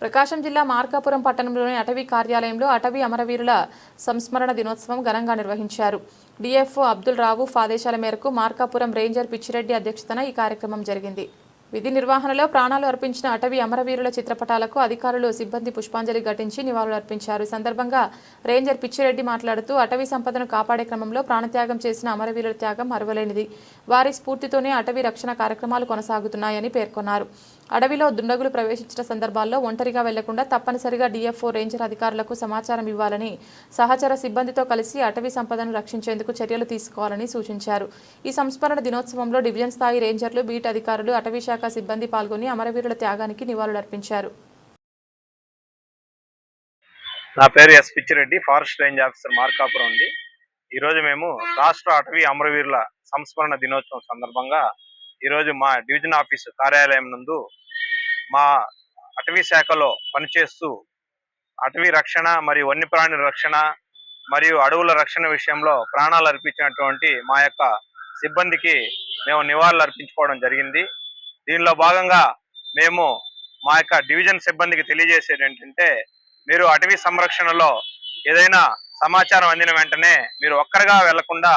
ప్రకాశం జిల్లా మార్కాపురం పట్టణంలోని అటవీ కార్యాలయంలో అటవీ అమరవీరుల సంస్మరణ దినోత్సవం ఘనంగా నిర్వహించారు. డిఎఫ్ఓ అబ్దుల్ రావు ఆదేశాల మేరకు మార్కాపురం రేంజర్ పిచ్చిరెడ్డి అధ్యక్షతన ఈ కార్యక్రమం జరిగింది. విధి నిర్వహణలో ప్రాణాలు అర్పించిన అటవీ అమరవీరుల చిత్రపటాలకు అధికారులు సిబ్బంది పుష్పాంజలి ఘటించి నివాళులర్పించారు ఈ సందర్భంగా రేంజర్ పిచ్చిరెడ్డి మాట్లాడుతూ అటవీ సంపదను కాపాడే క్రమంలో ప్రాణత్యాగం చేసిన అమరవీరుల త్యాగం అరువలేనిది వారి స్ఫూర్తితోనే అటవీ రక్షణ కార్యక్రమాలు కొనసాగుతున్నాయని పేర్కొన్నారు. అడవిలో దుండగులు ప్రవేశించిన సందర్భాల్లో ఒంటరిగా వెళ్ళకుండా తప్పనిసరిగా డిఎఫ్ఓ రేంజర్ అధికారులకు సమాచారం ఇవ్వాలని సహచర సిబ్బందితో కలిసి అటవీ సంపదను రక్షించేందుకు చర్యలు తీసుకోవాలని సూచించారు. ఈ సంస్మరణ దినోత్సవంలో డివిజన్ స్థాయి రేంజర్లు బీట్ అధికారులు అటవీ శాఖ సిబ్బంది పాల్గొని అమరవీరుల త్యాగానికి నివాళులర్పించారు నా పేరు S Pichireddy forest range officer Markapuram ఉంది ఈరోజు మేము రాష్ట్ర అటవీ అమరవీరుల సంస్మరణ దినోత్సవం సందర్భంగా ఈరోజు మా డివిజన్ ఆఫీసు కార్యాలయం నందు మా అటవీ శాఖలో పనిచేస్తూ అటవీ రక్షణ మరియు వన్యప్రాణి రక్షణ మరియు అడవుల రక్షణ విషయంలో ప్రాణాలు అర్పించినటువంటి మా యొక్క సిబ్బందికి మేము నివాళులు అర్పించుకోవడం జరిగింది. దీనిలో భాగంగా మేము మా యొక్క డివిజన్ సిబ్బందికి తెలియజేసేది ఏంటంటే మీరు అటవీ సంరక్షణలో ఏదైనా సమాచారం అందిన వెంటనే మీరు ఒక్కరిగా వెళ్ళకుండా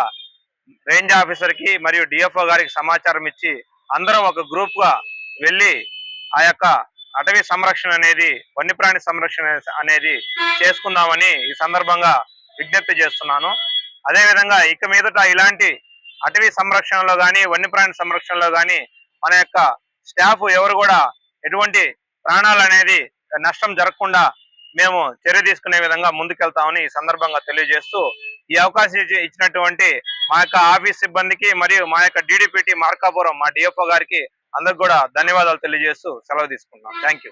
రేంజ్ ఆఫీసర్కి మరియు డిఎఫ్ఓ గారికి సమాచారం ఇచ్చి అందరం ఒక గ్రూప్గా వెళ్ళి ఆ యొక్క అటవీ సంరక్షణ అనేది వన్యప్రాణి సంరక్షణ అనేది చేసుకుందామని ఈ సందర్భంగా విజ్ఞప్తి చేస్తున్నాను. అదేవిధంగా ఇక మీదట ఇలాంటి అటవీ సంరక్షణలో కానీ వన్యప్రాణి సంరక్షణలో కానీ మన యొక్క స్టాఫ్ ఎవరు కూడా ఎటువంటి ప్రాణాలు అనేది నష్టం జరగకుండా మేము చర్య తీసుకునే విధంగా ముందుకెళ్తామని ఈ సందర్భంగా తెలియజేస్తూ ఈ అవకాశం ఇచ్చినటువంటి మా యొక్క ఆఫీస్ సిబ్బందికి మరియు మా యొక్క డిడిపిటి మార్కాపురం మా డిఎఫ్ఓ గారికి అందరికి కూడా ధన్యవాదాలు తెలియజేస్తూ సెలవు తీసుకుంటున్నాం. Thank you